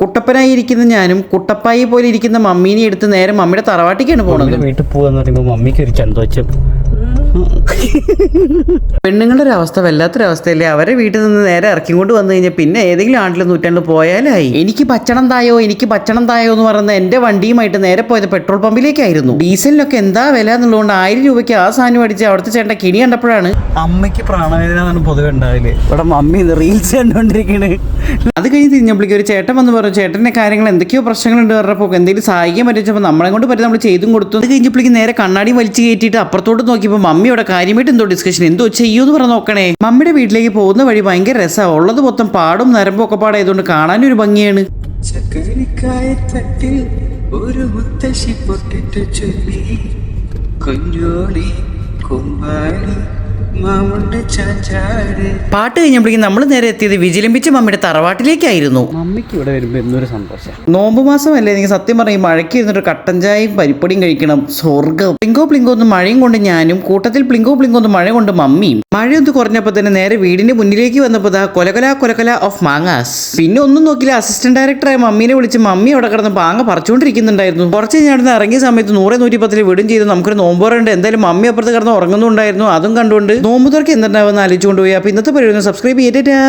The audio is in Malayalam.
കുട്ടപ്പനായി ഇരിക്കുന്ന ഞാനും കുട്ടപ്പായി പോലെ ഇരിക്കുന്ന മമ്മീനെ എടുത്ത് നേരെ മമ്മിയുടെ തറവാട്ടിക്കാണ് പോകുന്നത് വീട്ടിൽ പോവാന്ന് പറയുമ്പോൾ മമ്മിക്ക് ഒരു ചന്തോച്ചം പെണ്ണുങ്ങളുടെ ഒരു അവസ്ഥ വല്ലാത്തൊരവസ്ഥയല്ലേ? അവരെ വീട്ടിൽ നിന്ന് നേരെ ഇറക്കി കൊണ്ട് വന്നു കഴിഞ്ഞാൽ പിന്നെ ഏതെങ്കിലും ആണ്ടിൽ നൂറ്റാണ്ട് പോയാലായി. എനിക്ക് ഭക്ഷണം തായോ? എനിക്ക് ഭക്ഷണം തായോ എന്ന് പറയുന്ന എന്റെ വണ്ടിയുമായിട്ട് നേരെ പോയത് പെട്രോൾ പമ്പിലേക്കായിരുന്നു. ഡീസലിനൊക്കെ എന്താ വില എന്നുള്ളതുകൊണ്ട് ആയിരം രൂപയ്ക്ക് ആ സാധനം അടിച്ച് അവിടുത്തെ ചേട്ടൻ കിണി കണ്ടപ്പോഴാണ് അമ്മയ്ക്ക് പ്രാണവേദന പൊതുവെ ഉണ്ടാവില്ലേ ഇവിടെ മമ്മി റീൽസ് കണ്ടുകൊണ്ടിരിക്കണേ അത് കഴിഞ്ഞ് തിരിഞ്ഞപ്പോഴേക്കും ഒരു ചേട്ടൻ വന്ന് പറഞ്ഞു ചേട്ടന്റെ കാര്യങ്ങൾ എന്തൊക്കെയോ പ്രശ്നങ്ങളുണ്ട് പറഞ്ഞപ്പോൾ എന്തെങ്കിലും സഹായിക്കാൻ പറ്റിച്ചപ്പോൾ നമ്മളെ കൊണ്ട് പറ്റും? നമ്മൾ ചെയ്തും കൊടുത്തു. അത് കഴിഞ്ഞപ്പോഴേക്കും നേരെ കണ്ണാടി വലിച്ചു കയറ്റിയിട്ട് അപ്പുറത്തോട്ട് നോക്കിയപ്പോൾ മമ്മിയുടെ കാര്യമായിട്ട് എന്തോ ഡിസ്കഷൻ എന്തോ ചെയ്യൂന്ന് പറഞ്ഞ് നോക്കണേ. മമ്മിയുടെ വീട്ടിലേക്ക് പോകുന്ന വഴി ഭയങ്കര രസമാണ് ഉള്ളത് മൊത്തം പാടും നരമ്പും ഒക്കെ പാടായതുകൊണ്ട് ഒരു ഭംഗിയാണ്. ഒരു മുത്തശ്ശി പാട്ട് കഴിഞ്ഞപ്പോഴേക്കും നമ്മൾ നേരെ എത്തിയത് വിജിലംബിച്ച് മമ്മിയുടെ തറവാട്ടിലേക്കായിരുന്നു. മമ്മിക്ക് ഇവിടെ വരുമ്പോൾ എന്നൊരു സന്തോഷം. നോമ്പ് മാസമല്ലേ എനിക്ക് സത്യം പറയും മഴയ്ക്ക് ഇരുന്നിട്ട് കട്ടൻ ചായയും പരിപ്പൊടിയും കഴിക്കണം. സ്വർഗം പ്ലിങ്കോ പ്ലിങ്കോ ഒന്ന് മഴയും കൊണ്ട് ഞാനും കൂട്ടത്തിൽ പ്ലിങ്കോ പ്ലിങ്കോ ഒന്ന് മഴ കൊണ്ട് മമ്മിയും. മഴയൊന്ന് കുറഞ്ഞപ്പോൾ തന്നെ നേരെ വീടിന്റെ മുന്നിലേക്ക് വന്നപ്പോൾ ദാ കൊലകല കൊലകല ഓഫ് മാങ്ങാസ്. പിന്നെ ഒന്നും നോക്കില്ല അസിസ്റ്റന്റ് ഡയറക്ടറായ മമ്മീനെ വിളിച്ച് മമ്മി അവിടെ കിടന്ന് പാങ്ങ പറിച്ചുകൊണ്ടിരിക്കുന്നുണ്ടായിരുന്നു. കുറച്ച് ഞാൻ ഇറങ്ങിയ സമയത്ത് നൂറെ നൂറ്റി പത്തിൽ വിടും ചെയ്ത് നമുക്കൊരു നോമ്പോറുണ്ട് എന്തായാലും മമ്മി അപ്പുറത്ത് കിടന്ന് ഉറങ്ങുന്നുണ്ടായിരുന്നു. അതും കണ്ടുകൊണ്ട് നോമ്പ് തുറക്ക് എന്തുണ്ടാവുമെന്ന് ആലോചിച്ചുകൊണ്ട് പോയി. അപ്പോൾ ഇന്നത്തെ പരിപാടി സബ്സ്ക്രൈബ് ചെയ്തിട്ടാ